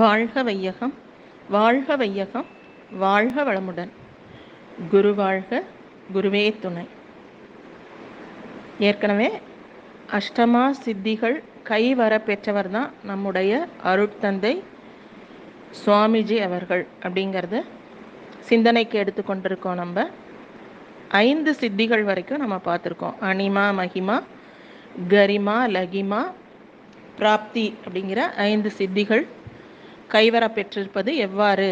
வாழ்க வையகம் வாழ்க வையகம் வாழ்க வளமுடன். குரு வாழ்க குருவே துணை. ஏற்கனவே அஷ்டமா சித்திகள் கைவர பெற்றவர் தான் நம்முடைய அருட்தந்தை சுவாமிஜி அவர்கள் அப்படிங்கிறத சிந்தனைக்கு எடுத்துக்கொண்டிருக்கோம் நம்ம. ஐந்து சித்திகள் வரைக்கும் நம்ம பார்த்துருக்கோம். அனிமா மகிமா கரிமா லகிமா பிராப்தி அப்படிங்கிற ஐந்து சித்திகள் கைவர பெற்றிருப்பது எவ்வாறு?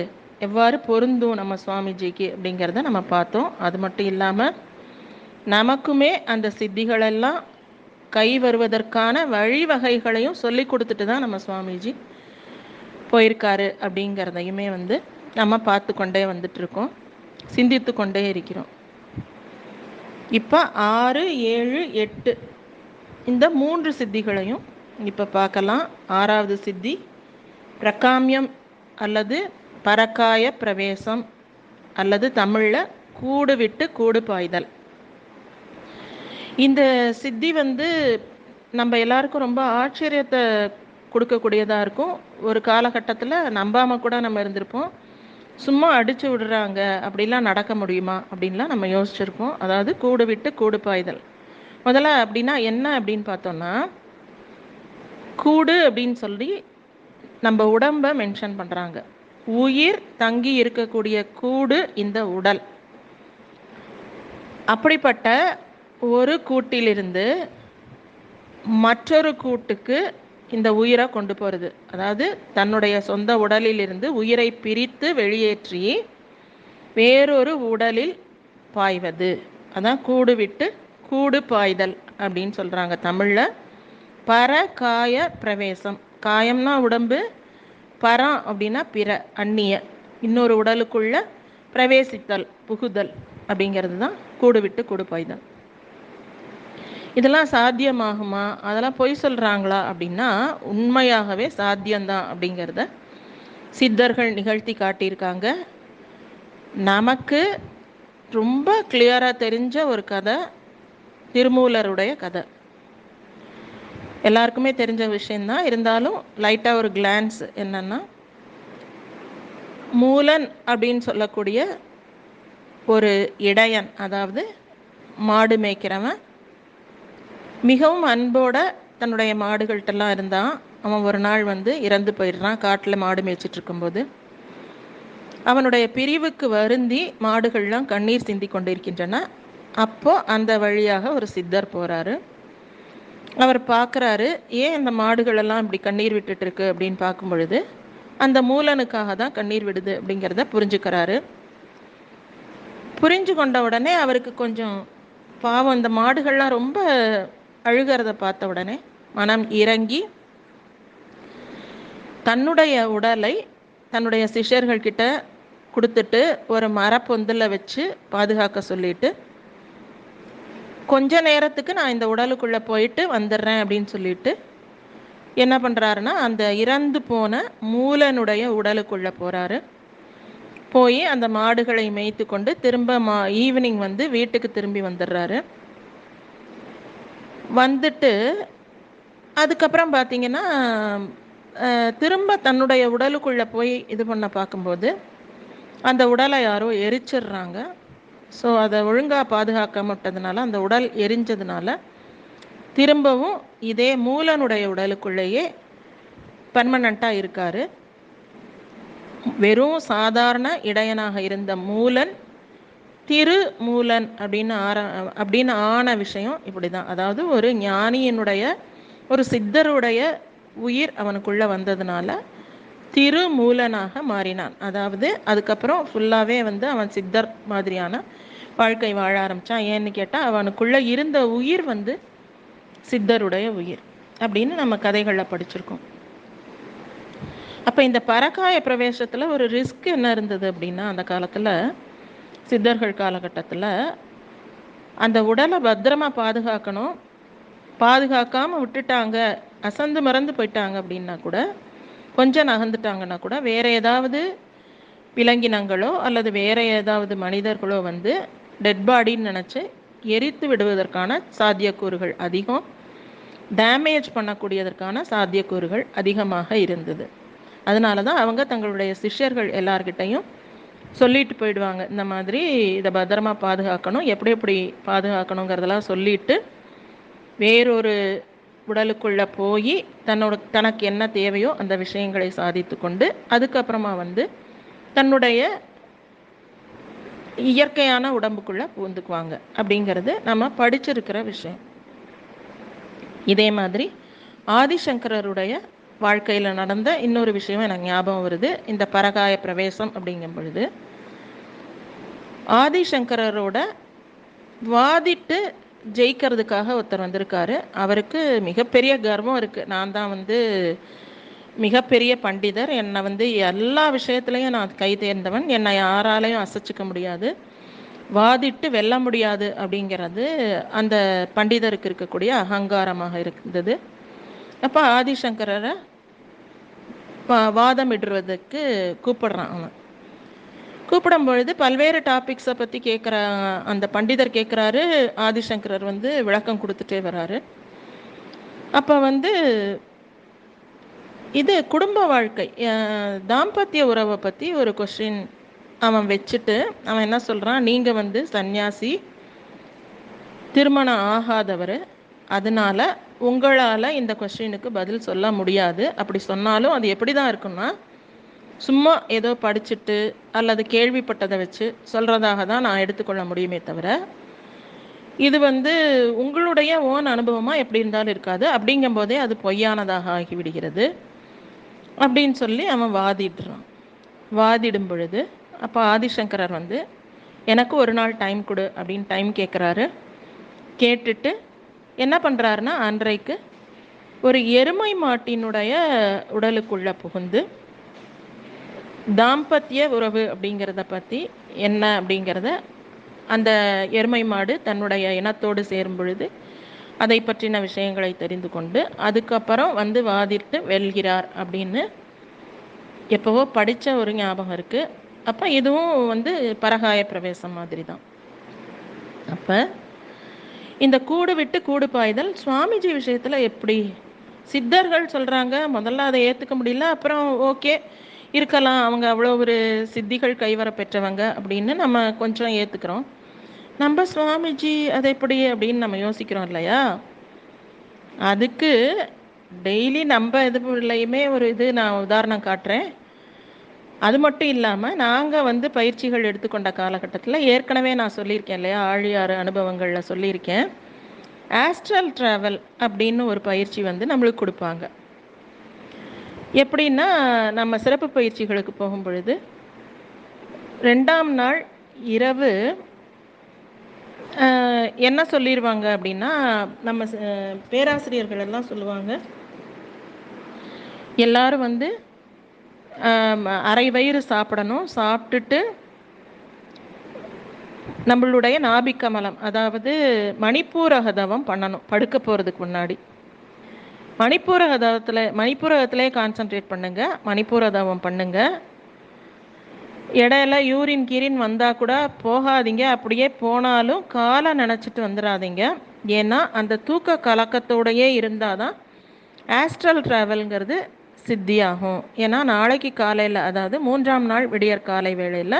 எவ்வாறு பொருந்தும் நம்ம சுவாமிஜிக்கு அப்படிங்கிறத நம்ம பார்த்தோம். அது மட்டும் இல்லாமல் நமக்குமே அந்த சித்திகளெல்லாம் கை வருவதற்கான வழிவகைகளையும் சொல்லி கொடுத்துட்டு தான் நம்ம சுவாமிஜி போயிருக்காரு அப்படிங்கிறதையுமே வந்து நம்ம பார்த்து கொண்டே வந்துட்ருக்கோம் சிந்தித்து கொண்டே இருக்கிறோம். இப்போ ஆறு ஏழு எட்டு இந்த மூன்று சித்திகளையும் இப்போ பார்க்கலாம். ஆறாவது சித்தி பிரகாமியம் அல்லது பரக்காய பிரவேசம் அல்லது தமிழில் கூடு விட்டு கூடு பாய்தல். இந்த சித்தி வந்து நம்ம எல்லாருக்கும் ரொம்ப ஆச்சரியத்தை கொடுக்கக்கூடியதாக இருக்கும். ஒரு காலகட்டத்தில் நம்பாமல் கூட நம்ம இருந்திருப்போம். சும்மா அடித்து விடுறாங்க அப்படிலாம் நடக்க முடியுமா அப்படின்லாம் நம்ம யோசிச்சிருப்போம். அதாவது கூடு விட்டு கூடு பாய்தல். முதல்ல அப்படின்னா என்ன அப்படின்னு பார்த்தோம்னா கூடு அப்படின்னு சொல்லி நம்ம உடம்பை மென்ஷன் பண்ணுறாங்க உயிர் தங்கி இருக்கக்கூடிய கூடு இந்த உடல். அப்படிப்பட்ட ஒரு கூட்டிலிருந்து மற்றொரு கூட்டுக்கு இந்த உயிரை கொண்டு போகிறது அதாவது தன்னுடைய சொந்த உடலிலிருந்து உயிரை பிரித்து வெளியேற்றி வேறொரு உடலில் பாய்வது. அதான் கூடு விட்டு கூடு பாய்தல் அப்படின்னு சொல்கிறாங்க தமிழில். பரகாய பிரவேசம். காயம்னா உடம்பு பரம் அப்படின்னா பிற அந்நிய. இன்னொரு உடலுக்குள்ள பிரவேசித்தல் புகுதல் அப்படிங்கிறது தான் கூடு விட்டு கூடு பாய்தல் இதெல்லாம் சாத்தியமாகுமா? அதெல்லாம் பொய் சொல்கிறாங்களா அப்படின்னா உண்மையாகவே சாத்தியம்தான் அப்படிங்கிறத சித்தர்கள் நிகழ்த்தி காட்டியிருக்காங்க. நமக்கு ரொம்ப கிளியராக தெரிஞ்ச ஒரு கதை திருமூலருடைய கதை. எல்லாருக்குமே தெரிஞ்ச விஷயந்தான் இருந்தாலும் லைட்டாக ஒரு கிளான்ஸ் என்னன்னா மூலன் அப்படின்னு சொல்லக்கூடிய ஒரு இடையன் அதாவது மாடு மேய்க்கிறவன் மிகவும் அன்போட தன்னுடைய மாடுகள்கிட்டலாம் இருந்தான் அவன் ஒரு நாள் வந்து இறந்து போயிடுறான் காட்டில் மாடு மேய்ச்சிட்டு இருக்கும்போது. அவனுடைய பிரிவுக்கு வருந்தி மாடுகள்லாம் கண்ணீர் சிந்தி கொண்டிருக்கின்றன. அப்போ அந்த வழியாக ஒரு சித்தர் போகிறாரு அவர் பார்க்குறாரு ஏன் இந்த மாடுகளெல்லாம் இப்படி கண்ணீர் விட்டுட்டு இருக்கு அப்படின்னு பார்க்கும் பொழுது அந்த மூலனுக்காக தான் கண்ணீர் விடுது அப்படிங்கிறத புரிஞ்சுக்கிறாரு. புரிஞ்சு கொண்ட உடனே அவருக்கு கொஞ்சம் பாவம் இந்த மாடுகள்லாம் ரொம்ப அழுகிறத பார்த்த உடனே மனம் இறங்கி தன்னுடைய உடலை தன்னுடைய சிஷ்யர்கள்கிட்ட கொடுத்துட்டு ஒரு மரப்பொந்தில் வச்சு பாதுகாக்க சொல்லிட்டு கொஞ்ச நேரத்துக்கு நான் இந்த உடலுக்குள்ளே போயிட்டு வந்துடுறேன் அப்படின்னு சொல்லிட்டு என்ன பண்ணுறாருன்னா அந்த இறந்து போன மூலனுடைய உடலுக்குள்ளே போகிறாரு போய் அந்த மாடுகளை மேய்த்து கொண்டு திரும்ப மா ஈவினிங் வந்து வீட்டுக்கு திரும்பி வந்துடுறாரு. வந்துட்டு அதுக்கப்புறம் பார்த்தீங்கன்னா திரும்ப தன்னுடைய உடலுக்குள்ளே போய் இது பண்ண பார்க்கும்போது அந்த உடலை யாரோ எரிச்சிடுறாங்க. ஸோ அதை ஒழுங்காக பாதுகாக்க மாட்டதுனால அந்த உடல் எரிஞ்சதுனால திரும்பவும் இதே மூலனுடைய உடலுக்குள்ளேயே பர்மனண்ட்டாக இருக்கார். வெறும் சாதாரண இடையனாக இருந்த மூலன் திரு மூலன் அப்படின்னு ஆர அப்படின்னு ஆன விஷயம் இப்படி தான் அதாவது ஒரு ஞானியினுடைய ஒரு சித்தருடைய உயிர் அவனுக்குள்ளே வந்ததுனால திருமூலனாக மாறினான். அதாவது அதுக்கப்புறம் ஃபுல்லாகவே வந்து அவன் சித்தர் மாதிரியான வாழ்க்கை வாழ ஆரம்பித்தான் ஏன்னு கேட்டால் அவனுக்குள்ளே இருந்த உயிர் வந்து சித்தருடைய உயிர் அப்படின்னு நம்ம கதைகளில் படிச்சிருக்கோம். அப்போ இந்த பரக்காய பிரவேசத்தில் ஒரு ரிஸ்க் என்ன இருந்தது அப்படின்னா அந்த காலத்தில் சித்தர்கள் காலகட்டத்தில் அந்த உடலை பத்திரமா பாதுகாக்கணும். பாதுகாக்காமல் விட்டுட்டாங்க அசந்து மறந்து போயிட்டாங்க அப்படின்னா கூட கொஞ்சம் நகர்ந்துட்டாங்கன்னா கூட வேறு ஏதாவது விலங்கினங்களோ அல்லது வேற ஏதாவது மனிதர்களோ வந்து டெட் பாடின்னு நினச்சி எரித்து விடுவதற்கான சாத்தியக்கூறுகள் அதிகம். டேமேஜ் பண்ணக்கூடியதற்கான சாத்தியக்கூறுகள் அதிகமாக இருந்தது. அதனால தான் அவங்க தங்களுடைய சிஷ்யர்கள் எல்லார்கிட்டையும் சொல்லிட்டு போயிடுவாங்க. இந்த மாதிரி இதை பத்திரமா பாதுகாக்கணும் எப்படி எப்படி பாதுகாக்கணுங்கிறதெல்லாம் சொல்லிட்டு வேறொரு உடலுக்குள்ளே போய் தன்னோட தனக்கு என்ன தேவையோ அந்த விஷயங்களை சாதித்து கொண்டு அதுக்கப்புறமா வந்து தன்னுடைய இயற்கையான உடம்புக்குள்ளே பூந்துக்குவாங்க. அப்படிங்கிறது நம்ம படிச்சிருக்கிற விஷயம். இதே மாதிரி ஆதிசங்கரருடைய வாழ்க்கையில் நடந்த இன்னொரு விஷயம் எனக்கு ஞாபகம் வருது. இந்த பரகாய பிரவேசம் அப்படிங்கும் பொழுது ஆதிசங்கரரோட வாதிட்டு ஜெயிக்கிறதுக்காக ஒருத்தர் வந்திருக்காரு. அவருக்கு மிகப்பெரிய கர்வம் இருக்குது நான் தான் வந்து மிகப்பெரிய பண்டிதர். என்னை வந்து எல்லா விஷயத்துலையும் நான் கை தேர்ந்தவன். என்னை யாராலையும் அசைச்சிக்க முடியாது. வாதிட்டு வெல்ல முடியாது அப்படிங்கிறது அந்த பண்டிதருக்கு இருக்கக்கூடிய அகங்காரமாக இருந்தது. அப்போ ஆதிசங்கரரை வாதமிடுறதுக்கு கூப்பிடுறான் அவன். கூப்பிடும் பொழுது பல்வேறு டாபிக்ஸை பற்றி கேட்குற அந்த பண்டிதர் கேட்குறாரு ஆதிசங்கரர் வந்து விளக்கம் கொடுத்துட்டே வராரு. அப்போ வந்து இது குடும்ப வாழ்க்கை. தாம்பத்திய உறவை பற்றி ஒரு கொஷின் அவன் வச்சுட்டு அவன் என்ன சொல்கிறான் நீங்கள் வந்து சந்நியாசி திருமணம் ஆகாதவர். அதனால உங்களால் இந்த கொஸ்டினுக்கு பதில் சொல்ல முடியாது. அப்படி சொன்னாலும் அது எப்படி தான் இருக்குன்னா சும்மா ஏதோ படிச்சுட்டு அல்லது கேள்விப்பட்டதை வச்சு சொல்கிறதாக தான் நான் எடுத்துக்கொள்ள முடியுமே தவிர இது வந்து உங்களுடைய ஓன் அனுபவமாக எப்படி இருந்தாலும் இருக்காது. அப்படிங்கும்போதே அது பொய்யானதாக ஆகிவிடுகிறது. அப்படின்னு சொல்லி அவன் வாதிடுறான். வாதிடும் பொழுது அப்போ ஆதிசங்கரர் வந்து எனக்கு ஒரு நாள் டைம் கொடு அப்படின்னு டைம் கேட்குறாரு கேட்டுட்டு என்ன பண்ணுறாருன்னா அன்றைக்கு ஒரு எருமை மாட்டினுடைய உடலுக்குள்ளே புகுந்து தாம்பத்திய உறவு அப்படிங்கிறத பற்றி என்ன அப்படிங்கிறத அந்த எருமை மாடு தன்னுடைய இனத்தோடு சேரும் பொழுது அதை பற்றின விஷயங்களை தெரிந்து கொண்டு அதுக்கப்புறம் வந்து வாதிட்டு வெல்கிறார் அப்படின்னு எப்போவோ படித்த ஒரு ஞாபகம் இருக்குது அப்போ இதுவும் வந்து பரகாய பிரவேசம் மாதிரி தான் அப்போ இந்த கூடு விட்டு கூடு பாய்தல் சுவாமிஜி விஷயத்தில் எப்படி? சித்தர்கள் சொல்கிறாங்க முதல்ல அதை ஏற்றுக்க முடியல அப்புறம் ஓகே இருக்கலாம் அவங்க அவ்வளோ ஒரு சித்திகள் கைவர பெற்றவங்க அப்படின்னு நம்ம கொஞ்சம் ஏற்றுக்கிறோம் நம்ம சுவாமிஜி அதை எப்படி அப்படின்னு நம்ம யோசிக்கிறோம் இல்லையா? அதுக்கு டெய்லி நம்ம இதுலையுமே ஒரு இது நான் உதாரணம் காட்டுறேன். அது மட்டும் இல்லாமல் நாங்கள் வந்து பயிற்சிகள் எடுத்துக்கொண்ட காலகட்டத்தில் ஏற்கனவே நான் சொல்லியிருக்கேன் இல்லையா? ஆழியாறு அனுபவங்களில் சொல்லியிருக்கேன். ஆஸ்ட்ரல் ட்ராவல் அப்படின்னு ஒரு பயிற்சி வந்து நம்மளுக்கு கொடுப்பாங்க. எப்படின்னா நம்ம சிறப்பு பயிற்சிகளுக்கு போகும் பொழுது ரெண்டாம் நாள் இரவு என்ன சொல்லிடுவாங்க அப்படின்னா நம்ம பேராசிரியர்கள் எல்லாம் சொல்லுவாங்க. எல்லாரும் வந்து அரை வயிறு சாப்பிடணும். சாப்பிட்டுட்டு நம்மளுடைய நாபிக்கமலம் அதாவது மணிப்பூரகதவம் பண்ணணும் படுக்க போகிறதுக்கு முன்னாடி. மணிப்பூரகதவத்தில் மணிப்பூரகத்திலே கான்சன்ட்ரேட் பண்ணுங்கள் மணிப்பூரதவம் பண்ணுங்கள் இடையில யூரின் கீரின் வந்தால் கூட போகாதீங்க. அப்படியே போனாலும் காலை நினச்சிட்டு வந்துடாதீங்க ஏன்னா அந்த தூக்க கலக்கத்தோடையே இருந்தால் தான் ஆஸ்ட்ரல் ட்ராவல்ங்கிறது சித்தியாகும். ஏன்னா நாளைக்கு காலையில் அதாவது மூன்றாம் நாள் விடியற் காலை வேளையில்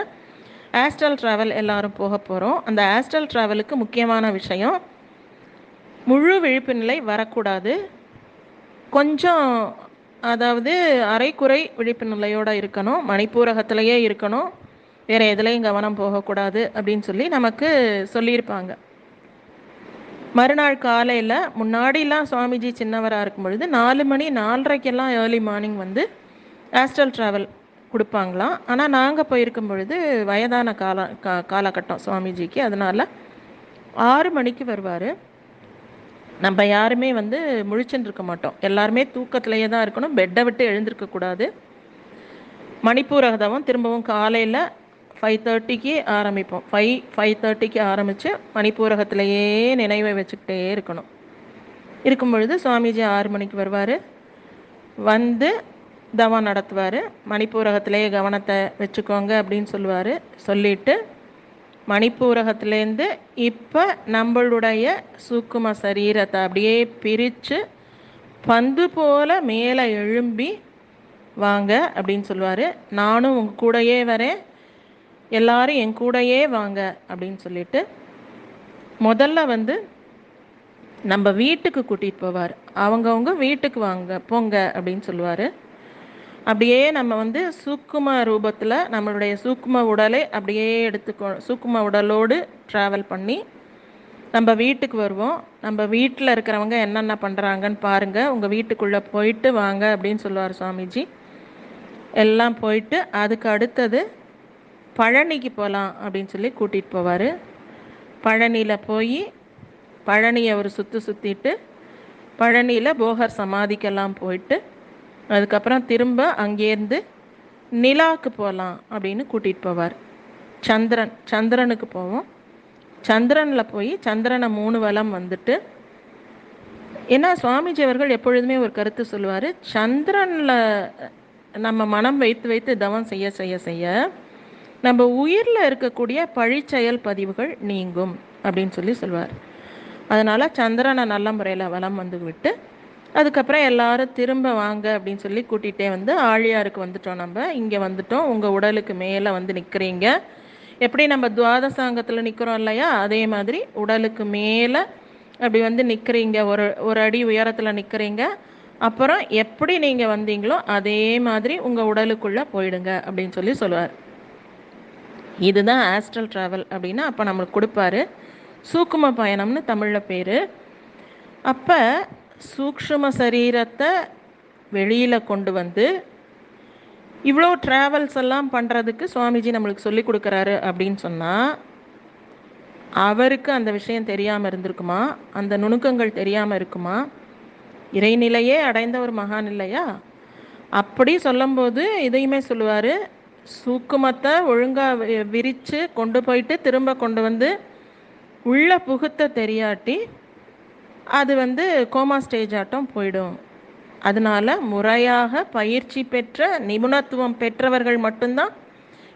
ஆஸ்ட்ரல் ட்ராவல் எல்லாரும் போக போகிறோம் அந்த ஆஸ்ட்ரல் ட்ராவலுக்கு முக்கியமான விஷயம் முழு விழிப்பு நிலை வரக்கூடாது. கொஞ்சம் அதாவது அரைக்குறை விழிப்பு நிலையோடு இருக்கணும் மணிப்பூரகத்திலேயே இருக்கணும் வேறு எதுலேயும் கவனம் போகக்கூடாது அப்படின்னு சொல்லி நமக்கு சொல்லியிருப்பாங்க. மறுநாள் காலையில் முன்னாடிலாம் சுவாமிஜி சின்னவராக இருக்கும் பொழுது நாலு மணி நாலரைக்கெல்லாம் ஏர்லி மார்னிங் வந்து ஆஸ்ட்ரல் ட்ராவல் கொடுப்பாங்களாம். ஆனால் நாங்கள் போயிருக்கும் பொழுது வயதான கால கா காலகட்டம் சுவாமிஜிக்கு. அதனால் ஆறு மணிக்கு வருவார். நம்ம யாருமே வந்து முழிச்சுட்டு இருக்க மாட்டோம். எல்லாருமே தூக்கத்திலேயே தான் இருக்கணும். பெட்டை விட்டு எழுந்திருக்கக்கூடாது மணிப்பூரகதவம் திரும்பவும் காலையில் ஃபைவ் தேர்ட்டிக்கு ஆரம்பிப்போம். ஃபைவ் ஃபைவ் தேர்ட்டிக்கு ஆரம்பித்து மணிப்பூரகத்திலேயே நினைவை வச்சுக்கிட்டே இருக்கணும். இருக்கும் பொழுது சுவாமிஜி ஆறு மணிக்கு வருவார். வந்து தவம் நடத்துவார். மணிப்பூரகத்திலேயே கவனத்தை வச்சுக்கோங்க அப்படின்னு சொல்லுவார். சொல்லிட்டு மணிப்பூரகத்துலேருந்து இப்போ நம்மளுடைய சூக்கும சரீரத்தை அப்படியே பிரித்து பந்து போல் மேலே எழும்பி வாங்க அப்படின்னு சொல்லுவார். நானும் உங்கள் கூடயே வரேன். எல்லாரும் என் கூடையே வாங்க அப்படின்னு சொல்லிட்டு முதல்ல வந்து நம்ம வீட்டுக்கு கூட்டிகிட்டு போவார். அவங்கவுங்க வீட்டுக்கு வாங்க போங்க அப்படின்னு சொல்லுவார். அப்படியே நம்ம வந்து சூக்கும ரூபத்தில் நம்மளுடைய சூக்கும உடலை அப்படியே எடுத்துக்கோ சூக்கும உடலோடு ட்ராவல் பண்ணி நம்ம வீட்டுக்கு வருவோம். நம்ம வீட்டில் இருக்கிறவங்க என்னென்ன பண்ணுறாங்கன்னு பாருங்கள் உங்கள் வீட்டுக்குள்ளே போயிட்டு வாங்க அப்படின்னு சொல்லுவார் சுவாமிஜி. எல்லாம் போயிட்டு அதுக்கு அடுத்தது பழனிக்கு போகலாம் அப்படின்னு சொல்லி கூட்டிகிட்டு போவார். பழனியில் போய் பழனியை ஒரு சுற்று சுற்றிட்டு பழனியில் போகர் சமாதிக்கெல்லாம் போயிட்டு அதுக்கப்புறம் திரும்ப அங்கேருந்து நிலாவுக்கு போகலாம் அப்படின்னு கூட்டிகிட்டு போவார். சந்திரன் சந்திரனுக்கு போவோம். சந்திரனில் போய் சந்திரனை மூணு வளம் வந்துட்டு ஏன்னா சுவாமிஜி அவர்கள் எப்பொழுதுமே ஒரு கருத்து சொல்லுவார் சந்திரனில் நம்ம மனம் வைத்து வைத்து தவம் செய்ய செய்ய செய்ய நம்ம உயிரில் இருக்கக்கூடிய பழிச்செயல் பதிவுகள் நீங்கும் அப்படின்னு சொல்லி சொல்லுவார் அதனால் சந்திரனை நல்ல முறையில் வளம் வந்து விட்டு அதுக்கப்புறம் எல்லாரும் திரும்ப வாங்க அப்படின்னு சொல்லி கூட்டிகிட்டே வந்து ஆழியாருக்கு வந்துட்டோம் நம்ம. இங்கே வந்துட்டோம். உங்கள் உடலுக்கு மேலே வந்து நிற்கிறீங்க. எப்படி நம்ம துவாதசாங்கத்தில் நிற்கிறோம் இல்லையா? அதே மாதிரி உடலுக்கு மேலே அப்படி வந்து நிற்கிறீங்க. ஒரு ஒரு அடி உயரத்தில் நிற்கிறீங்க. அப்புறம் எப்படி நீங்கள் வந்தீங்களோ அதே மாதிரி உங்கள் உடலுக்குள்ளே போயிடுங்க அப்படின்னு சொல்லி சொல்லுவார். இதுதான் ஆஸ்ட்ரல் ட்ராவல் அப்படின்னா அப்போ நம்மளுக்கு கொடுப்பாரு. சூக்கும பயணம்னு தமிழில் பேர். அப்போ சூக்ஷ்ம சரீரத்தை வெளியில் கொண்டு வந்து இவ்வளோ ட்ராவல்ஸ் எல்லாம் பண்ணுறதுக்கு சுவாமிஜி நம்மளுக்கு சொல்லி கொடுக்குறாரு அப்படின்னு சொன்னால் அவருக்கு அந்த விஷயம் தெரியாமல் இருந்திருக்குமா? அந்த நுணுக்கங்கள் தெரியாமல் இருக்குமா? இறைநிலையே அடைந்த ஒரு மகான் இல்லையா? அப்படி சொல்லும்போது இதையுமே சொல்லுவார் சூக்குமத்தை ஒழுங்காக விரித்து கொண்டு போயிட்டு திரும்ப கொண்டு வந்து உள்ள புகுத்த தெரியாட்டி அது வந்து கோமா ஸ்டேஜ் ஆட்டம் போயிடும். அதனால முறையாக பயிற்சி பெற்ற நிபுணத்துவம் பெற்றவர்கள் மட்டும்தான்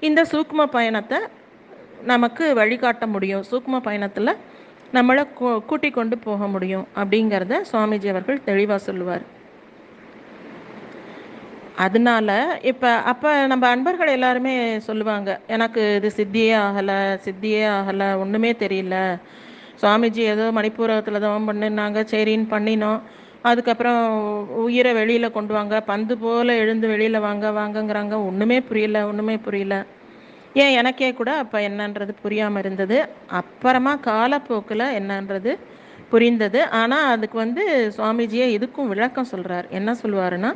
இந்த சூக்ம பயணத்தை நமக்கு வழிகாட்ட முடியும். சூக்ம பயணத்தில் நம்மளை கூட்டி கொண்டு போக முடியும் அப்படிங்கிறத சுவாமிஜி அவர்கள் தெளிவாக சொல்லுவார். அதனால இப்போ அப்போ நம்ம அன்பர்கள் எல்லாருமே சொல்லுவாங்க எனக்கு இது சித்தியே ஆகலை சித்தியே ஆகலை ஒன்றுமே தெரியல சுவாமிஜி ஏதோ மணிப்பூரத்தில் தவம் பண்ணினாங்க சரின்னு பண்ணினோம். அதுக்கப்புறம் உயிரை வெளியில் கொண்டு வாங்க பந்து போல் எழுந்து வெளியில் வாங்க வாங்கங்கிறாங்க. ஒன்றுமே புரியல ஒன்றுமே புரியல. ஏன் எனக்கே கூட அப்போ என்னன்றது புரியாமல் இருந்தது. அப்புறமா காலப்போக்கில் என்னன்றது புரிந்தது. ஆனால் அதுக்கு வந்து சுவாமிஜியே இதுக்கும் விளக்கம் சொல்கிறார் என்ன சொல்லுவாருன்னா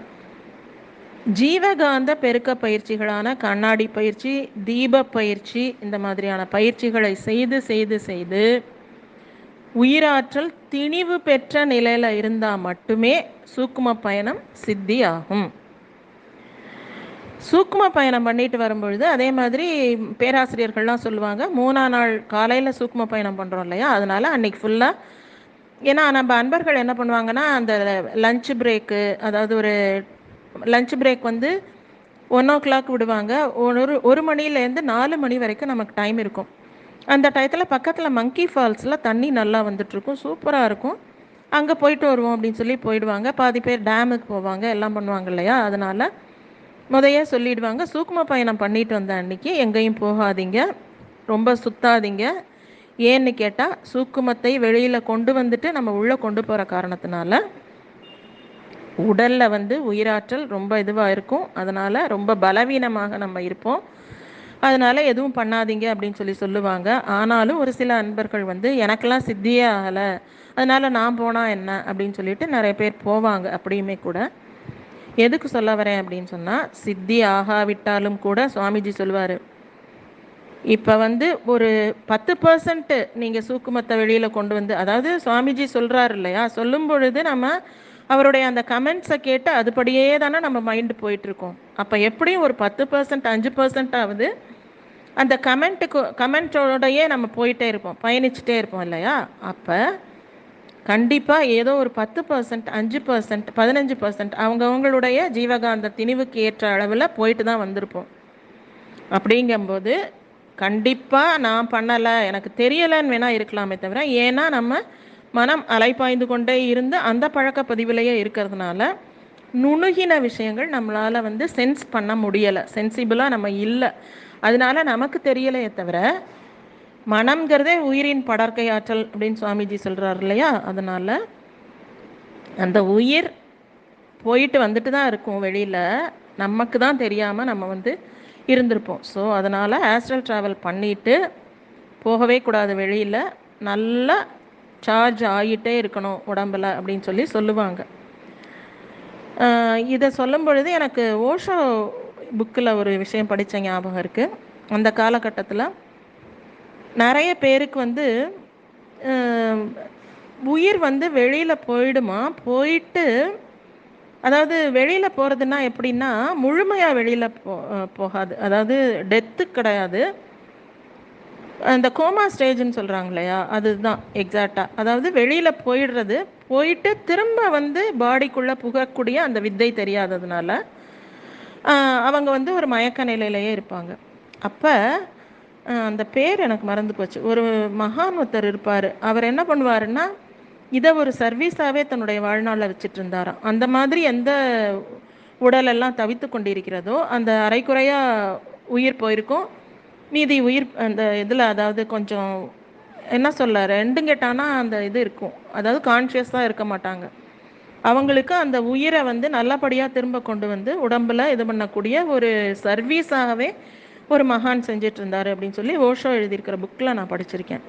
ஜீவகாந்த பெருக்க பயிற்சிகளான கண்ணாடி பயிற்சி தீப பயிற்சி இந்த மாதிரியான பயிற்சிகளை செய்து செய்து செய்து உயிராற்றல் திணிவு பெற்ற நிலையில் இருந்தால் மட்டுமே சூக்கும பயணம் சித்தி ஆகும் சூக்கும பயணம் பண்ணிட்டு வரும்பொழுது அதே மாதிரி பேராசிரியர்கள்லாம் சொல்லுவாங்க மூணா நாள் காலையில் சூக்கும பயணம் பண்ணுறோம் இல்லையா? அதனால அன்னைக்கு ஃபுல்லாக ஏன்னா நம்ம அன்பர்கள் என்ன பண்ணுவாங்கன்னா அந்த லஞ்ச் பிரேக்கு அதாவது ஒரு லஞ்ச் பிரேக் வந்து ஒன் ஓ கிளாக் விடுவாங்க. ஒரு ஒரு மணிலேருந்து நாலு மணி வரைக்கும் நமக்கு டைம் இருக்கும். அந்த டயத்தில் பக்கத்தில் மங்கி ஃபால்ஸில் தண்ணி நல்லா வந்துட்டுருக்கும். சூப்பராக இருக்கும். அங்கே போயிட்டு வருவோம் அப்படின்னு சொல்லி போயிடுவாங்க. பாதி பேர் டேமுக்கு போவாங்க. எல்லாம் பண்ணுவாங்க இல்லையா? அதனால் முதைய சொல்லிடுவாங்க. சூக்கும பயணம் பண்ணிட்டு வந்த அன்னைக்கு எங்கேயும் போகாதீங்க. ரொம்ப சுத்தாதீங்க. ஏன்னு கேட்டால் சூக்குமத்தை வெளியில் கொண்டு வந்துட்டு நம்ம உள்ளே கொண்டு போகிற காரணத்தினால உடலில் வந்து உயிராற்றல் ரொம்ப இதுவாக இருக்கும். அதனால் ரொம்ப பலவீனமாக நம்ம இருப்போம். அதனால் எதுவும் பண்ணாதீங்க அப்படின்னு சொல்லி சொல்லுவாங்க. ஆனாலும் ஒரு சில அன்பர்கள் வந்து எனக்கெல்லாம் சித்தியே ஆகலை. அதனால் நான் போனால் என்ன? அப்படின்னு சொல்லிட்டு நிறைய பேர் போவாங்க அப்படியுமே கூட. எதுக்கு சொல்ல வரேன்? அப்படின்னு சொன்னால் சித்தி ஆகாவிட்டாலும் கூட சுவாமிஜி சொல்லுவார் இப்போ வந்து ஒரு பத்து பர்சன்ட்டு நீங்கள் சூக்குமத்தை வெளியில் கொண்டு வந்து அதாவது சுவாமிஜி சொல்கிறாரு இல்லையா? சொல்லும் பொழுது நம்ம அவருடைய அந்த கமெண்ட்ஸை கேட்டு அதுபடியே தானே நம்ம மைண்டு போயிட்டுருக்கோம் அப்போ எப்படியும் ஒரு பத்து பர்சன்ட் அஞ்சு பர்சன்ட்டாவது அந்த கமெண்ட்டுக்கு கமெண்ட்டோடையே நம்ம போயிட்டே இருப்போம். பயணிச்சுட்டே இருப்போம் இல்லையா? அப்போ கண்டிப்பாக ஏதோ ஒரு பத்து பர்சன்ட் அஞ்சு பர்சன்ட் பதினஞ்சு பர்சன்ட் அவங்கவுங்களுடைய ஜீவகாந்த திணிவுக்கு ஏற்ற அளவில் போயிட்டு தான் வந்திருப்போம். அப்படிங்கும்போது கண்டிப்பாக நான் பண்ணலை எனக்கு தெரியலைன்னு வேணால் இருக்கலாமே தவிர ஏன்னா நம்ம மனம் அலைப்பாய்ந்து கொண்டே இருந்து அந்த பழக்க பதிவிலேயே இருக்கிறதுனால நுணுகின விஷயங்கள் நம்மளால் வந்து சென்ஸ் பண்ண முடியலை. சென்சிபிளாக நம்ம இல்லை. அதனால நமக்கு தெரியலையே தவிர மனம்ங்கிறதே உயிரின் படற்கை ஆற்றல் அப்படின்னு சுவாமிஜி சொல்கிறார் இல்லையா? அதனால் அந்த உயிர் போயிட்டு வந்துட்டு தான் இருக்கும் வெளியில். நமக்கு தான் தெரியாமல் நம்ம வந்து இருந்திருப்போம். ஸோ அதனால் ஆஸ்ட்ரல் ட்ராவல் பண்ணிவிட்டு போகவே கூடாது வெளியில். நல்லா சார்ஜ் ஆகிட்டே இருக்கணும் உடம்பில் அப்படின்னு சொல்லி சொல்லுவாங்க. இதை சொல்லும் பொழுது எனக்கு ஓஷோ புக்கில் ஒரு விஷயம் படித்த ஞாபகம் இருக்குது அந்த காலகட்டத்தில் நிறைய பேருக்கு வந்து உயிர் வந்து வெளியில் போயிடுமா? போயிட்டு அதாவது வெளியில் போகிறதுனா எப்படின்னா முழுமையாக வெளியில் போ போகாது. அதாவது டெத்து கிடையாது. அந்த கோமா ஸ்டேஜ்னு சொல்கிறாங்க இல்லையா? அதுதான் எக்ஸாக்டாக அதாவது வெளியில் போயிடுறது போயிட்டு திரும்ப வந்து பாடிக்குள்ளே புகக்கூடிய அந்த வித்தை தெரியாததுனால அவங்க வந்து ஒரு மயக்க நிலையிலேயே இருப்பாங்க. அப்போ அந்த பேர் எனக்கு மறந்து போச்சு. ஒரு மகான் ஒருத்தர் இருப்பார். அவர் என்ன பண்ணுவாருன்னா இதை ஒரு சர்வீஸாகவே தன்னுடைய வாழ்நாளில் வச்சுட்டு இருந்தாராம் அந்த மாதிரி எந்த உடலெல்லாம் தவித்து கொண்டிருக்கிறதோ அந்த அரைக்குறையாக உயிர் போயிருக்கும். மீதி உயிர் அந்த இதில் அதாவது கொஞ்சம் என்ன சொல்ல ரெண்டும் கேட்டானா அந்த இது இருக்கும். அதாவது கான்ஷியஸாக இருக்க மாட்டாங்க. அவங்களுக்கு அந்த உயிரை வந்து நல்லபடியாக திரும்ப கொண்டு வந்து உடம்பில் இது பண்ணக்கூடிய ஒரு சர்வீஸாகவே ஒரு மகான் செஞ்சிட்டு இருந்தார் அப்படின்னு சொல்லி ஓஷோ எழுதியிருக்கிற புக்கில் நான் படிச்சிருக்கேன்.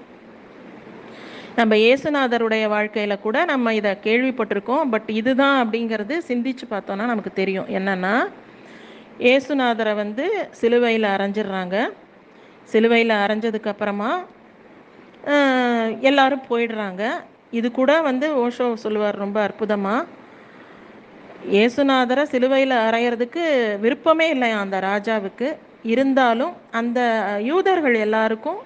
நம்ம இயேசுநாதருடைய வாழ்க்கையில் கூட நம்ம இதை கேள்விப்பட்டிருக்கோம். பட் இதுதான் அப்படிங்கிறது சிந்திச்சு பார்த்தோன்னா நமக்கு தெரியும். என்னென்னா இயேசுநாதரை வந்து சிலுவையில் அரைஞ்சிடுறாங்க. சிலுவையில் அரைஞ்சதுக்கு அப்புறமா எல்லாரும் போயிடுறாங்க. இது கூட வந்து ஓஷோ சொல்லுவார் ரொம்ப அற்புதமாக இயேசுநாதரை சிலுவையில் அரையிறதுக்கு விருப்பமே இல்லையா அந்த ராஜாவுக்கு. இருந்தாலும் அந்த யூதர்கள் எல்லாருக்கும்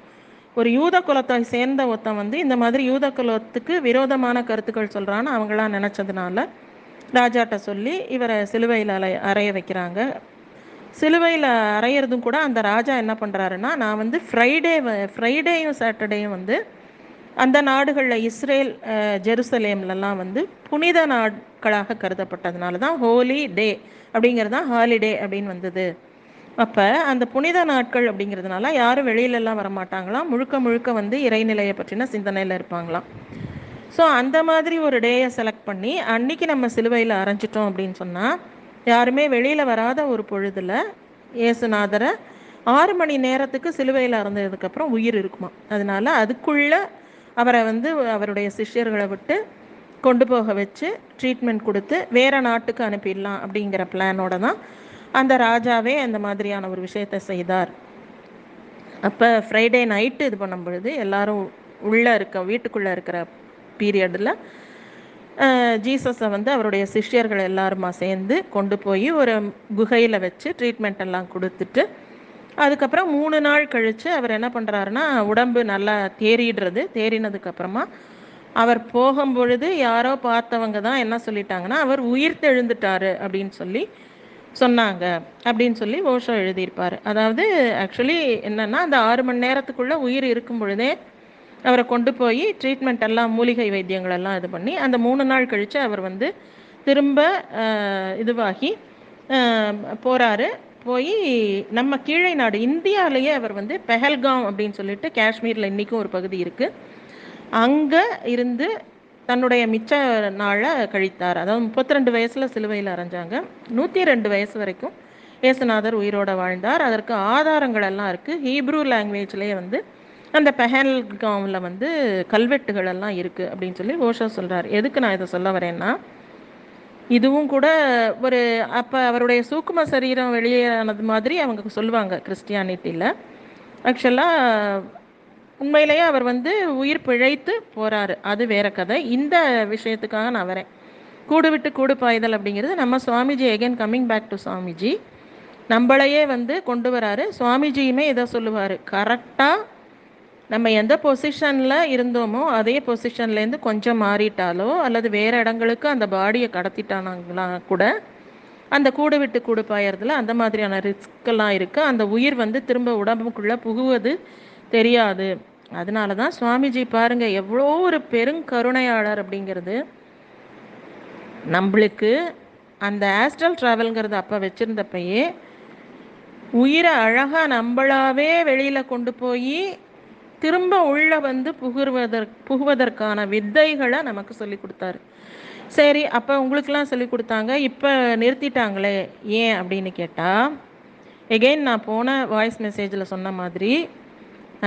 ஒரு யூத குலத்தை சேர்ந்த ஒருத்தன் வந்து இந்த மாதிரி யூத குலத்துக்கு விரோதமான கருத்துக்கள் சொல்கிறான்னு அவங்களாம் நினச்சதுனால ராஜாட்ட சொல்லி இவரை சிலுவையில் அலை அறைய வைக்கிறாங்க. சிலுவையில் அரையிறதும் கூட அந்த ராஜா என்ன பண்ணுறாருன்னா நான் வந்து ஃப்ரைடே ஃப்ரைடேயும் சாட்டர்டேயும் வந்து அந்த நாடுகளில் இஸ்ரேல் ஜெருசலேம்லலாம் வந்து புனித நாட்களாக கருதப்பட்டதுனால தான் ஹோலி டே அப்படிங்கிறது தான் ஹாலிடே அப்படின்னு வந்தது. அப்போ அந்த புனித நாட்கள் அப்படிங்கிறதுனால யாரும் வெளியிலலாம் வரமாட்டாங்களாம். முழுக்க முழுக்க வந்து இறைநிலையை பற்றின சிந்தனையில் இருப்பாங்களாம். ஸோ அந்த மாதிரி ஒரு டேயை செலக்ட் பண்ணி அன்னைக்கு நம்ம சிலுவையில் அரைஞ்சிட்டோம் அப்படின்னு சொன்னால் யாருமே வெளியில் வராத ஒரு பொழுதில் இயேசுநாதரை ஆறு மணி நேரத்துக்கு சிலுவையில் அறந்ததுக்கப்புறம் உயிர் இருக்குமா? அதனால அதுக்குள்ளே அவரை வந்து அவருடைய சிஷ்யர்களை விட்டு கொண்டு போக வச்சு ட்ரீட்மெண்ட் கொடுத்து வேறு நாட்டுக்கு அனுப்பிடலாம் அப்படிங்கிற பிளானோட தான் அந்த ராஜாவே அந்த மாதிரியான ஒரு விஷயத்தை செய்தார். அப்போ ஃப்ரைடே நைட்டு இது பண்ணும் பொழுது எல்லாரும் உள்ளே இருக்க வீட்டுக்குள்ளே இருக்கிற பீரியடில் ஜீசஸை வந்து அவருடைய சிஷ்யர்கள் எல்லாருமா சேர்ந்து கொண்டு போய் ஒரு குகையில் வச்சு ட்ரீட்மெண்ட் எல்லாம் கொடுத்துட்டு அதுக்கப்புறம் மூணு நாள் கழித்து அவர் என்ன பண்ணுறாருன்னா உடம்பு நல்லா தேறிடுறது. தேறினதுக்கப்புறமா அவர் போகும் பொழுது யாரோ பார்த்தவங்க தான் என்ன சொல்லிட்டாங்கன்னா அவர் உயிர் தெழுந்துட்டாரு அப்படின்னு சொல்லி சொன்னாங்க. அப்படின்னு சொல்லி ஓஷோ எழுதியிருப்பார். அதாவது ஆக்சுவலி என்னென்னா அந்த ஆறு மணி நேரத்துக்குள்ளே உயிர் இருக்கும் பொழுதே அவரை கொண்டு போய் ட்ரீட்மெண்ட் எல்லாம் மூலிகை வைத்தியங்கள் எல்லாம் இது பண்ணி அந்த மூணு நாள் கழித்து அவர் வந்து திரும்ப இதுவாகி போகிறாரு போய் நம்ம கீழே நாடு இந்தியாவிலேயே அவர் வந்து பெஹல்காம் அப்படின்னு சொல்லிட்டு காஷ்மீரில் இன்றைக்கும் ஒரு பகுதி இருக்குது அங்கே இருந்து தன்னுடைய மிச்ச நாளை கழித்தார். அதாவது முப்பத்தி ரெண்டு வயசில் சிலுவையில் அரைஞ்சாங்க. நூற்றி ரெண்டு வயசு வரைக்கும் ஏசுநாதர் உயிரோட வாழ்ந்தார். அதற்கு ஆதாரங்கள் எல்லாம் இருக்குது ஹீப்ரூ லாங்குவேஜ்லேயே வந்து அந்த பெஹல்காமில் வந்து கல்வெட்டுகள் எல்லாம் இருக்குது அப்படின்னு சொல்லி ஓஷோ சொல்கிறார் எதுக்கு நான் இதை சொல்ல வரேன்னா இதுவும் கூட ஒரு அப்போ அவருடைய சூக்கும சரீரம் வெளியேறானது மாதிரி அவங்க சொல்லுவாங்க கிறிஸ்டியானிட்டியில். ஆக்சுவலாக உண்மையிலேயே அவர் வந்து உயிர் பிழைத்து போகிறாரு அது வேற கதை. இந்த விஷயத்துக்காக நான் வரேன். கூடு விட்டு கூடு பாய்தல் அப்படிங்கிறது நம்ம Swamiji again coming back to Swamiji நம்மளையே வந்து கொண்டு வராரு. சுவாமிஜியுமே இதை சொல்லுவார். கரெக்டாக நம்ம எந்த பொசிஷனில் இருந்தோமோ அதே பொசிஷன்லேருந்து கொஞ்சம் மாறிட்டாலோ அல்லது வேறு இடங்களுக்கு அந்த பாடியை கடத்திட்டானாங்களா கூட அந்த கூடு விட்டு கூடு பாயறதுல அந்த மாதிரியான ரிஸ்க்கெல்லாம் இருக்குது அந்த உயிர் வந்து திரும்ப உடம்புக்குள்ளே புகுவது தெரியாது. அதனால தான் சுவாமிஜி பாருங்கள் எவ்வளோ ஒரு பெருங்கருணையாளர் அப்படிங்கிறது. நம்மளுக்கு அந்த ஆஸ்ட்ரல் ட்ராவல்ங்கிறது அப்போ வச்சுருந்தப்பயே உயிரை அழகாக நம்மளாவே வெளியில் கொண்டு போய் திரும்ப உள்ளே வந்து புகுவதற் புகுவதற்கான வித்தைகளை நமக்கு சொல்லி கொடுத்தாரு. சரி அப்போ உங்களுக்கெல்லாம் சொல்லி கொடுத்தாங்க. இப்போ நிறுத்திட்டாங்களே ஏன் அப்படின்னு கேட்டால் எகெயின் நான் போன வாய்ஸ் மெசேஜில் சொன்ன மாதிரி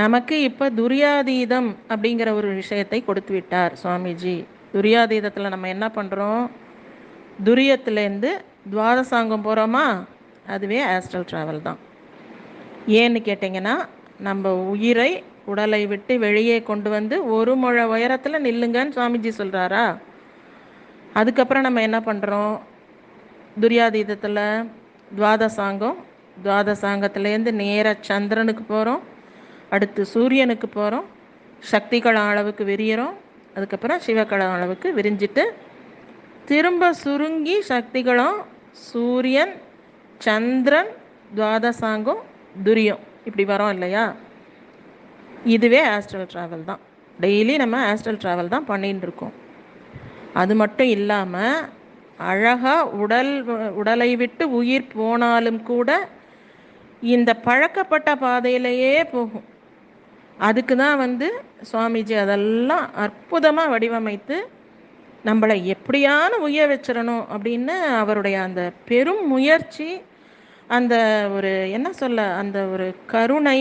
நமக்கு இப்போ துரியாதீதம் அப்படிங்கிற ஒரு விஷயத்தை கொடுத்து விட்டார் சுவாமிஜி. துரியாதீதத்தில் நம்ம என்ன பண்ணுறோம் துரியத்துலேருந்து துவாதசாங்கம் போகிறோமா அதுவே ஆஸ்ட்ரல் ட்ராவல் தான். ஏன்னு கேட்டிங்கன்னா நம்ம உயிரை உடலை விட்டு வெளியே கொண்டு வந்து ஒரு முழ உயரத்தில் நில்லுங்கன்னு சுவாமிஜி சொல்கிறாரா அதுக்கப்புறம் நம்ம என்ன பண்ணுறோம் துரியாதீதத்தில் துவாதசாங்கம் துவாதசாங்கத்துலேருந்து நேராக சந்திரனுக்கு போகிறோம் அடுத்து சூரியனுக்கு போகிறோம் சக்திகள அளவுக்கு விரியிறோம் அதுக்கப்புறம் சிவகள அளவுக்கு விரிஞ்சிட்டு திரும்ப சுருங்கி சக்திகளும் சூரியன் சந்திரன் துவாதசாங்கம் துரியம். இப்படி வரோம் இல்லையா? இதுவே ஆஸ்ட்ரல் ட்ராவல் தான். டெய்லி நம்ம ஆஸ்ட்ரல் ட்ராவல் தான் பண்ணின்னு இருக்கோம். அது மட்டும் இல்லாமல் அழகாக உடல் உடலை விட்டு உயிர் போனாலும் கூட இந்த பழக்கப்பட்ட பாதையிலேயே போகும். அதுக்கு தான் வந்து சுவாமிஜி அதெல்லாம் அற்புதமாக வடிவமைத்து நம்மளை எப்படியான உயர் வச்சிடணும் அப்படின்னு அவருடைய அந்த பெரும் முயற்சி அந்த ஒரு என்ன சொல்ல அந்த ஒரு கருணை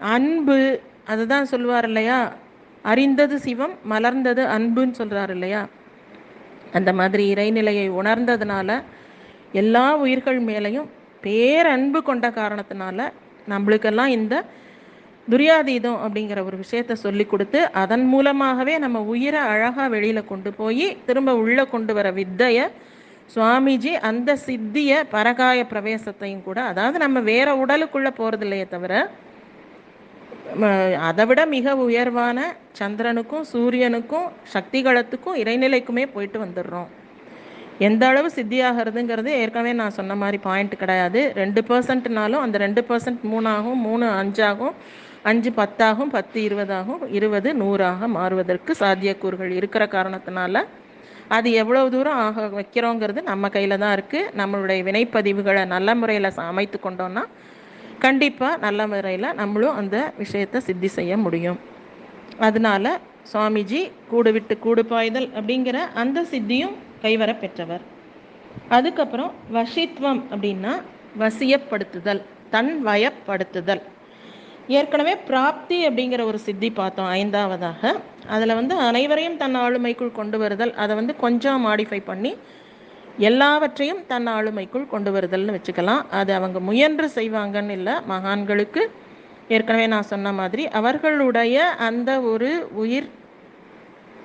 அன்பு அதுதான் சொல்லுவார் இல்லையா அறிந்தது சிவம் மலர்ந்தது அன்புன்னு சொல்கிறார் இல்லையா அந்த மாதிரி இறைநிலையை உணர்ந்ததுனால எல்லா உயிர்கள் மேலேயும் பேரன்பு கொண்ட காரணத்தினால நம்மளுக்கெல்லாம் இந்த துரியாதீதம் அப்படிங்கிற ஒரு விஷயத்த சொல்லி கொடுத்து அதன் மூலமாகவே நம்ம உயிரை அழகாக வெளியில் கொண்டு போய் திரும்ப உள்ளே கொண்டு வர வித்தையை சுவாமிஜி அந்த சித்திய பரகாய பிரவேசத்தையும் கூட அதாவது நம்ம வேற உடலுக்குள்ளே போகிறதில்லையே தவிர அதை விட மிக உயர்வான சந்திரனுக்கும் சூரியனுக்கும் சக்திகளத்துக்கும் இறைநிலைக்குமே போயிட்டு வந்துடுறோம். எந்த அளவு சித்தியாகிறதுங்கிறது ஏற்கனவே நான் சொன்ன மாதிரி பாயிண்ட் கிடையாது. ரெண்டு பர்சன்ட்னாலும் அந்த ரெண்டு பர்சன்ட் மூணாகும் மூணு அஞ்சாகும் அஞ்சு பத்தாகும் பத்து இருபதாகும் இருபது நூறாக மாறுவதற்கு சாத்தியக்கூறுகள் இருக்கிற காரணத்தினால அது எவ்வளவு தூரம் ஆக வைக்கிறோங்கிறது நம்ம கையில் தான் இருக்குது நம்மளுடைய வினைப்பதிவுகளை நல்ல முறையில் அமைத்து கொண்டோன்னா கண்டிப்பாக நல்ல முறையில் நம்மளும் அந்த விஷயத்தை சித்தி செய்ய முடியும். அதனால சுவாமிஜி கூடு விட்டு கூடு பாய்தல் அப்படிங்கிற அந்த சித்தியும் கைவர பெற்றவர். அதுக்கப்புறம் வசித்வம் அப்படின்னா வசியப்படுத்துதல் தன் வயப்படுத்துதல். ஏற்கனவே பிராப்தி அப்படிங்கிற ஒரு சித்தி பார்த்தோம் ஐந்தாவதாக. அதில் வந்து அனைவரையும் தன் ஆளுமைக்குள் கொண்டு வருதல் அதை வந்து கொஞ்சம் மாடிஃபை பண்ணி எல்லாவற்றையும் தன் ஆளுமைக்குள் கொண்டு வருதல்னு வச்சுக்கலாம். அது அவங்க முயன்று செய்வாங்கன்னு இல்லை மகான்களுக்கு ஏற்கனவே நான் சொன்ன மாதிரி அவர்களுடைய அந்த ஒரு உயிர்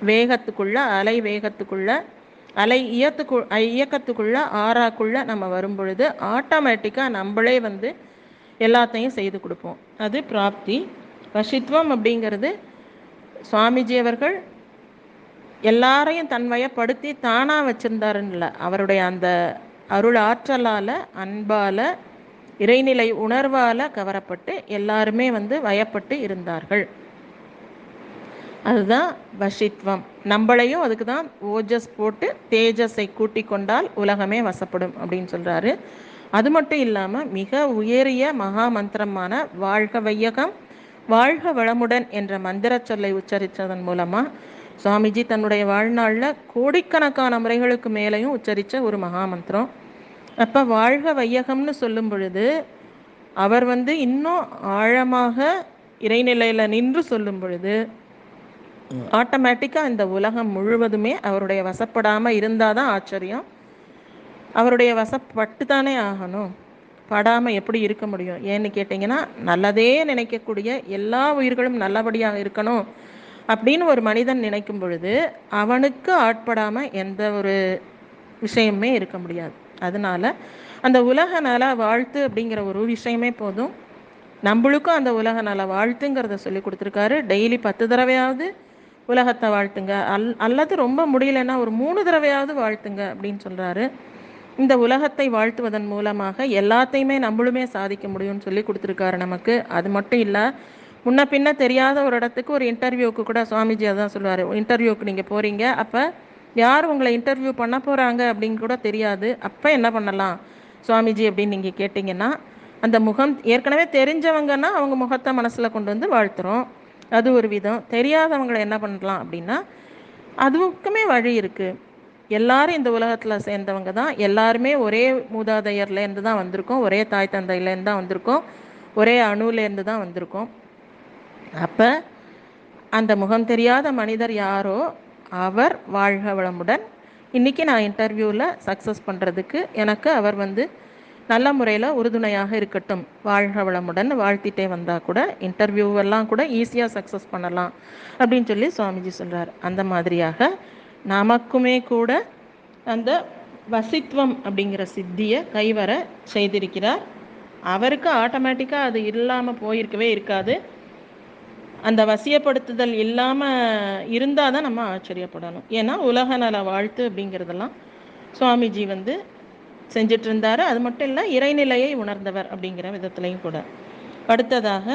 வேகத்துக்குள்ள அலை வேகத்துக்குள்ள அலை இயத்துக்கு இயக்கத்துக்குள்ள ஆறாக்குள்ள நம்ம வரும் பொழுது ஆட்டோமேட்டிக்காக நம்மளே வந்து எல்லாத்தையும் செய்து கொடுப்போம். அது பிராப்தி. வசித்வம் அப்படிங்கிறது சுவாமிஜி அவர்கள் எல்லாரையும் தன்வயப்படுத்தி தானாக வச்சிருந்தாருன்னு அவருடைய அந்த அருள் ஆற்றலால் அன்பால் இறைநிலை உணர்வால் கவரப்பட்டு எல்லாருமே வந்து வயப்பட்டு இருந்தார்கள். அதுதான் வசித்வம். நம்மளையும் அதுக்கு தான் ஓஜஸ் போட்டு தேஜஸை கூட்டி கொண்டால் உலகமே வசப்படும் அப்படின்னு சொல்கிறாரு அது மட்டும் இல்லாமல் மிக உயரிய மகா மந்திரமான வாழ்க வையகம் வாழ்க வளமுடன் என்ற மந்திர சொல்லை உச்சரித்ததன் மூலமாக சுவாமிஜி தன்னுடைய வாழ்நாளில் கோடிக்கணக்கான முறைகளுக்கு மேலேயும் உச்சரித்த ஒரு மகாமந்திரம். அப்போ வாழ்க வையகம்னு சொல்லும் பொழுது அவர் வந்து இன்னும் ஆழமாக இறைநிலையில் நின்று சொல்லும் பொழுது ஆட்டோமேட்டிக்காக இந்த உலகம் முழுவதுமே அவருடைய வசப்படாமல் இருந்தால் தான் ஆச்சரியம். அவருடைய வசப்பட்டு தானே ஆகணும். படாமல் எப்படி இருக்க முடியும்? ஏன்னு கேட்டிங்கன்னா நல்லதே நினைக்கக்கூடிய எல்லா உயிர்களும் நல்லபடியாக இருக்கணும். அப்படின்னு ஒரு மனிதன் நினைக்கும் பொழுது அவனுக்கு ஆட்படாமல் எந்த ஒரு விஷயமே இருக்க முடியாது. அதனால அந்த உலக நல வாழ்த்து அப்படிங்கிற ஒரு விஷயமே போதும். நம்மளுக்கும் அந்த உலக நல வாழ்த்துங்கிறத சொல்லி கொடுத்துருக்காரு. டெய்லி பத்து தடவையாவது உலகத்தை வாழ்த்துங்க. அல் அல்லது ரொம்ப முடியலன்னா ஒரு மூணு தடவையாவது வாழ்த்துங்க அப்படின்னு சொல்கிறாரு இந்த உலகத்தை வாழ்த்துவதன் மூலமாக எல்லாத்தையுமே நம்மளுமே சாதிக்க முடியும்னு சொல்லி கொடுத்துருக்காரு நமக்கு. அது மட்டும் இல்லை முன்ன பின்ன தெரியாத ஒரு இடத்துக்கு ஒரு இன்டர்வியூவுக்கு கூட சுவாமிஜி அதான் சொல்லுவார். இன்டர்வியூக்கு நீங்கள் போகிறீங்க அப்போ யார் உங்களை இன்டர்வியூ பண்ண போகிறாங்க அப்படின்னு கூட தெரியாது. அப்போ என்ன பண்ணலாம் சுவாமிஜி அப்படின்னு நீங்கள் கேட்டிங்கன்னா அந்த முகம் ஏற்கனவே தெரிஞ்சவங்கன்னா அவங்க முகத்தை மனசில் கொண்டு வந்து வாழ்த்துறோம். அது ஒரு விதம். தெரியாதவங்களை என்ன பண்ணலாம் அப்படின்னா அதுவுக்குமே வழி இருக்குது எல்லாரும் இந்த உலகத்தில் சேர்ந்தவங்க தான். எல்லாருமே ஒரே மூதாதையர்லேருந்து தான் வந்திருக்கோம். ஒரே தாய் தந்தையிலேருந்து தான் வந்திருக்கோம். ஒரே அணுலேருந்து தான் வந்திருக்கோம். அப்போ அந்த முகம் தெரியாத மனிதர் யாரோ அவர் வாழ்க வளமுடன். இன்றைக்கி நான் இன்டர்வியூவில் சக்ஸஸ் பண்ணுறதுக்கு எனக்கு அவர் வந்து நல்ல முறையில் உறுதுணையாக இருக்கட்டும். வாழ்க வளமுடன் வாழ்த்திட்டே வந்தால் கூட இன்டர்வியூவெல்லாம் கூட ஈஸியாக சக்ஸஸ் பண்ணலாம் அப்படின்னு சொல்லி சுவாமிஜி சொல்கிறார் அந்த மாதிரியாக நமக்குமே கூட அந்த வசித்வம் அப்படிங்கிற சித்தியை கைவர செய்திருக்கிறார். அவருக்கு ஆட்டோமேட்டிக்காக அது இல்லாமல் போயிருக்கவே இருக்காது. அந்த வசியப்படுத்துதல் இல்லாமல் இருந்தால் தான் நம்ம ஆச்சரியப்படணும். ஏன்னா உலக நல வாழ்த்து அப்படிங்கிறதெல்லாம் சுவாமிஜி வந்து செஞ்சிட்டு இருந்தார் அது மட்டும் இல்லை இறைநிலையை உணர்ந்தவர் அப்படிங்கிற விதத்துலையும் கூட. அடுத்ததாக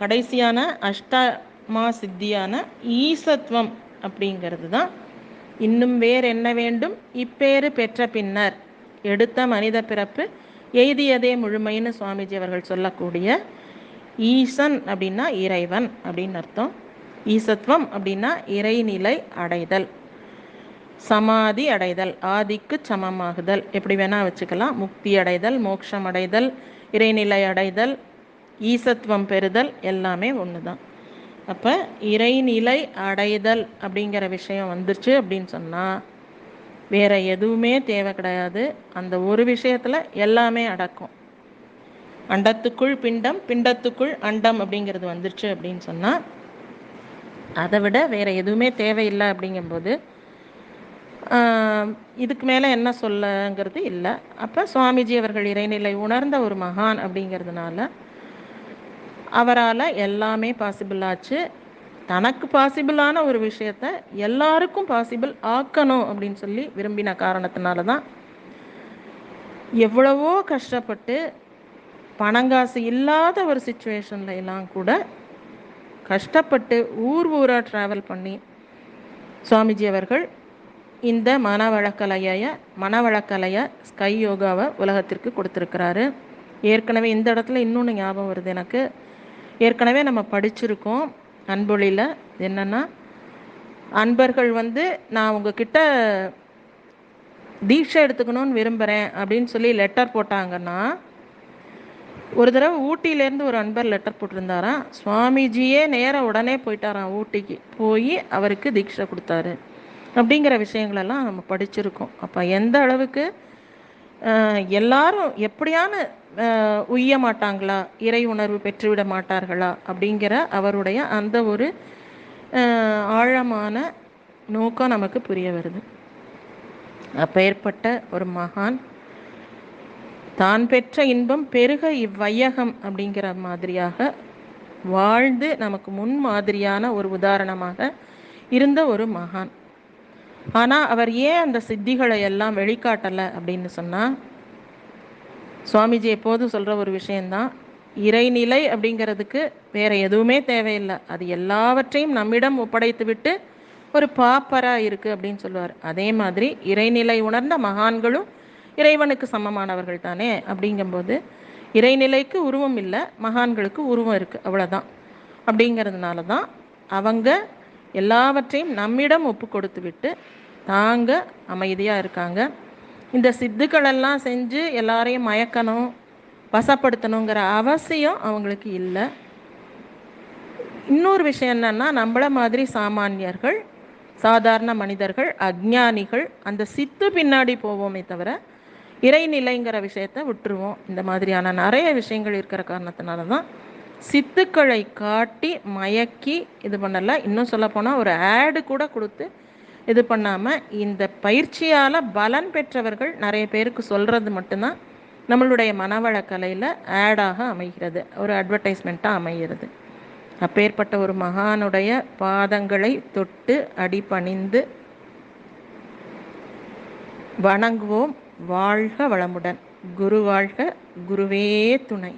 கடைசியான அஷ்டமா சித்தியான ஈசத்துவம் அப்படிங்கிறது தான். இன்னும் வேறு என்ன வேண்டும்? இப்பேறு பெற்ற பின்னர் எடுத்த மனித பிறப்பு. எய்தியதே முழுமைன்னு சுவாமிஜி அவர்கள் சொல்லக்கூடிய ஈசன் அப்படின்னா இறைவன் அப்படின்னு அர்த்தம். ஈசத்துவம் அப்படின்னா இறைநிலை அடைதல். சமாதி அடைதல் ஆதிக்கு சமமாகுதல். எப்படி வேணால் வச்சுக்கலாம். முக்தி அடைதல் மோட்சம் அடைதல் இறைநிலை அடைதல் ஈசத்துவம் பெறுதல் எல்லாமே ஒன்று தான் அப்போ இறைநிலை அடைதல் அப்படிங்கிற விஷயம் வந்துருச்சு அப்படின்னு சொன்னால் வேறு எதுவுமே தேவை கிடையாது. அந்த ஒரு விஷயத்தில் எல்லாமே அடக்கும். அண்டத்துக்குள் பிண்டம் பிண்டத்துக்குள் அண்டம் அப்படிங்கிறது வந்துருச்சு அப்படின்னு சொன்னால் அதை விட வேறு எதுவுமே தேவையில்லை அப்படிங்கும்போது இதுக்கு மேலே என்ன சொல்லங்கிறது இல்லை. அப்போ சுவாமிஜி அவர்கள் இறைநிலை உணர்ந்த ஒரு மகான் அப்படிங்கிறதுனால அவரால் எல்லாமே பாசிபிள் ஆச்சு. தனக்கு பாசிபிளான ஒரு விஷயத்த எல்லாருக்கும் பாசிபிள் ஆக்கணும் அப்படின்னு சொல்லி விரும்பின காரணத்தினால தான் எவ்வளவோ கஷ்டப்பட்டு பணங்காசு இல்லாத ஒரு சுச்சுவேஷன்ல எல்லாம் கூட கஷ்டப்பட்டு ஊர் ஊராக ட்ராவல் பண்ணி சுவாமிஜி அவர்கள் இந்த மனவழக்கலைய மனவழக்கலைய ஸ்கை யோகாவை உலகத்திற்கு கொடுத்துருக்கிறாரு. ஏற்கனவே இந்த இடத்துல இன்னொன்று ஞாபகம் வருது எனக்கு. ஏற்கனவே நம்ம படிச்சிருக்கோம் அன்பொழியில் என்னென்னா அன்பர்கள் வந்து நான் உங்ககிட்ட தீட்சை எடுத்துக்கணும்னு விரும்புகிறேன் அப்படின்னு சொல்லி லெட்டர் போட்டாங்கன்னா ஒரு தடவை ஊட்டியிலேருந்து ஒரு அன்பர் லெட்டர் போட்டிருந்தாராம். சுவாமிஜியே நேராக உடனே போயிட்டாராம் ஊட்டிக்கு. போய் அவருக்கு தீட்சை கொடுத்தாரு. அப்படிங்கிற விஷயங்களெல்லாம் நம்ம படிச்சிருக்கோம். அப்போ எந்த அளவுக்கு எல்லாரும் எப்படியான உய்ய மாட்டாங்களா? இறை உணர்வு பெற்றுவிட மாட்டார்களா? அப்படிங்கிற அவருடைய அந்த ஒரு ஆழமான நோக்கம் நமக்கு புரிய வருது. அப்பேற்பட்ட ஒரு மகான் தான் பெற்ற இன்பம் பெருக இவ்வையகம் அப்படிங்கிற மாதிரியாக வாழ்ந்து நமக்கு முன் மாதிரியான ஒரு உதாரணமாக இருந்த ஒரு மகான். ஆனால் அவர் ஏன் அந்த சித்திகளை எல்லாம் வெளிக்காட்டலை அப்படின்னு சொன்னால் சுவாமிஜி எப்போதும் சொல்கிற ஒரு விஷயந்தான் இறைநிலை அப்படிங்கிறதுக்கு வேற எதுவுமே தேவையில்லை. அது எல்லாவற்றையும் நம்மிடம் ஒப்படைத்து விட்டு ஒரு பாப்பரா இருக்குது அப்படின்னு சொல்லுவார். அதே மாதிரி இறைநிலை உணர்ந்த மகான்களும் இறைவனுக்கு சமமானவர்கள் தானே அப்படிங்கும்போது இறைநிலைக்கு உருவம் இல்லை மகான்களுக்கு உருவம் இருக்குது அவ்வளோதான் அப்படிங்கிறதுனால தான் அவங்க எல்லாவற்றையும் நம்மிடம் ஒப்பு கொடுத்து விட்டு தாங்க அமைதியாக இருக்காங்க. இந்த சித்துக்களெல்லாம் செஞ்சு எல்லாரையும் மயக்கணும் வசப்படுத்தணுங்கிற அவசியம் அவங்களுக்கு இல்லை. இன்னொரு விஷயம் என்னன்னா நம்மள மாதிரி சாமானியர்கள் சாதாரண மனிதர்கள் அஜ்ஞானிகள் அந்த சித்து பின்னாடி போவோமே தவிர இறைநிலைங்கிற விஷயத்த விட்டுருவோம். இந்த மாதிரியான நிறைய விஷயங்கள் இருக்கிற காரணத்தினால தான் சித்துக்களை காட்டி மயக்கி இது பண்ணலை. இன்னும் சொல்லப்போனால் ஒரு ஆடு கூட கொடுத்து இது பண்ணாமல் இந்த பயிற்சியால் பலன் பெற்றவர்கள் நிறைய பேருக்கு சொல்கிறது மட்டும்தான் நம்மளுடைய மனவள கலையில் ஆடாக அமைகிறது. ஒரு அட்வர்டைஸ்மெண்ட்டாக அமைகிறது. அப்பேற்பட்ட ஒரு மகானுடைய பாதங்களை தொட்டு அடிபணிந்து வணங்குவோம். வாழ்க வளமுடன். குரு வாழ்க குருவே துணை.